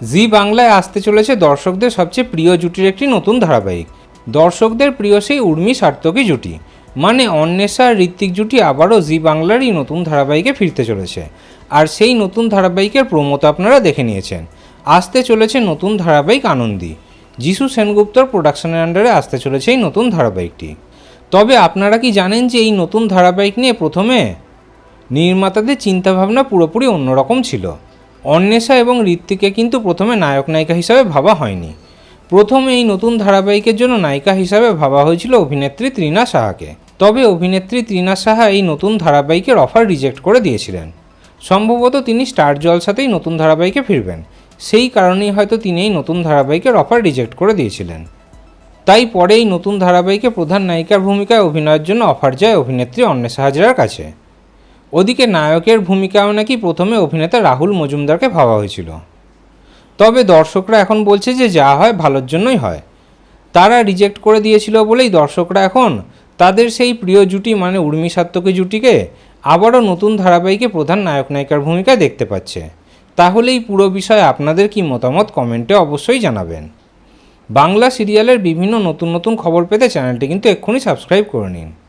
জি বাংলায় আসতে চলেছে দর্শকদের সবচেয়ে প্রিয় জুটির একটি নতুন ধারাবাহিক। দর্শকদের প্রিয় সেই উর্মি সার্থকী জুটি। মানে অন্বেষা আর ঋত্বিক জুটি আবারও জি বাংলারই নতুন ধারাবাহিকে ফিরতে চলেছে। আর সেই নতুন ধারাবাহিকের প্রমোত আপনারা দেখে নিয়েছেন। আসতে চলেছে নতুন ধারাবাহিক আনন্দী। যিশু সেনগুপ্তর প্রোডাকশনের আন্ডারে আসতে চলেছে এই নতুন ধারাবাহিকটি। তবে আপনারা কি জানেন যে এই নতুন ধারাবাহিক নিয়ে প্রথমে নির্মাতাদের চিন্তাভাবনা পুরোপুরি অন্যরকম ছিল? অন্বেষা এবং ঋত্বিকে কিন্তু প্রথমে নায়ক নায়িকা হিসাবে ভাবা হয়নি। প্রথমে এই নতুন ধারাবাহিকের জন্য নায়িকা হিসাবে ভাবা হয়েছিল অভিনেত্রী ত্রিনা সাহাকে। তবে অভিনেত্রী ত্রিনা সাহা এই নতুন ধারাবাহিকের অফার রিজেক্ট করে দিয়েছিলেন। সম্ভবত তিনি স্টার জলসাতেই নতুন ধারাবাহিকে ফিরবেন। সেই কারণেই হয়তো তিনি এই নতুন ধারাবাহিকের অফার রিজেক্ট করে দিয়েছিলেন। তাই পরে এই নতুন ধারাবাহিকে প্রধান নায়িকার ভূমিকায় অভিনয়ের জন্য অফার যায় অভিনেত্রী অন্বেষা হাজরার কাছে। ওদিকে নায়কের ভূমিকাও নাকি প্রথমে অভিনেতা রাহুল মজুমদারকে ভাবা হয়েছিল। তবে দর্শকরা এখন বলছে যে যা হয় ভালোর জন্যই হয়। তারা রিজেক্ট করে দিয়েছিল বলেই দর্শকরা এখন তাদের সেই প্রিয় জুটি মানে উর্মি সাত্তকী জুটিকে আবারও নতুন ধারাবাহিকে প্রধান নায়ক নায়িকার ভূমিকায় দেখতে পাচ্ছে। তাহলে এই পুরো বিষয়ে আপনাদের কি মতামত কমেন্টে অবশ্যই জানাবেন। বাংলা সিরিয়ালের বিভিন্ন নতুন নতুন খবর পেতে চ্যানেলটি কিন্তু এক্ষুনি সাবস্ক্রাইব করে নিন।